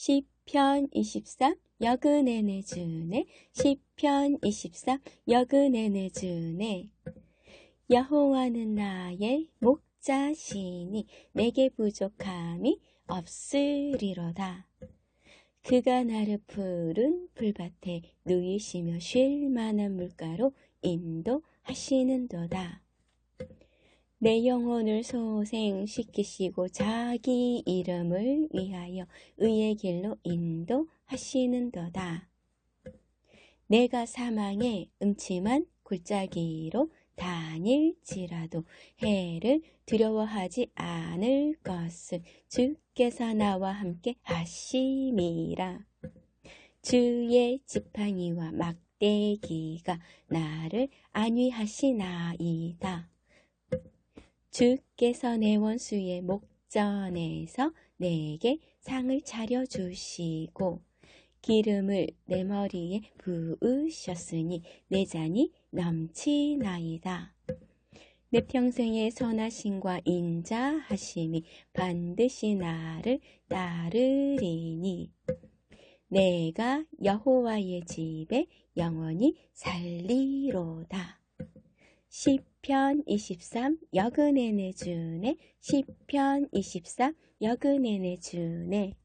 시편 23 여근에 내주네. 시편 23 여근에 내주네. 여호와는 나의 목자시니 내게 부족함이 없으리로다. 그가 나를 푸른 풀밭에 누이시며 쉴 만한 물가로 인도하시는도다 내 영혼을 소생시키시고 자기 이름을 위하여 의의 길로 인도하시는도다. 내가 사망의 음침한 골짜기로 다닐지라도 해를 두려워하지 않을 것을 주께서 나와 함께 하심이라. 주의 지팡이와 막대기가 나를 안위하시나이다. 주께서 내 원수의 목전에서 내게 상을 차려주시고 기름을 내 머리에 부으셨으니 내 잔이 넘치나이다. 내 평생의 선하심과 인자하심이 반드시 나를 따르리니 내가 여호와의 집에 영원히 살리로다. 시편 23 여근에 내주네 시편 23 여근에 내주네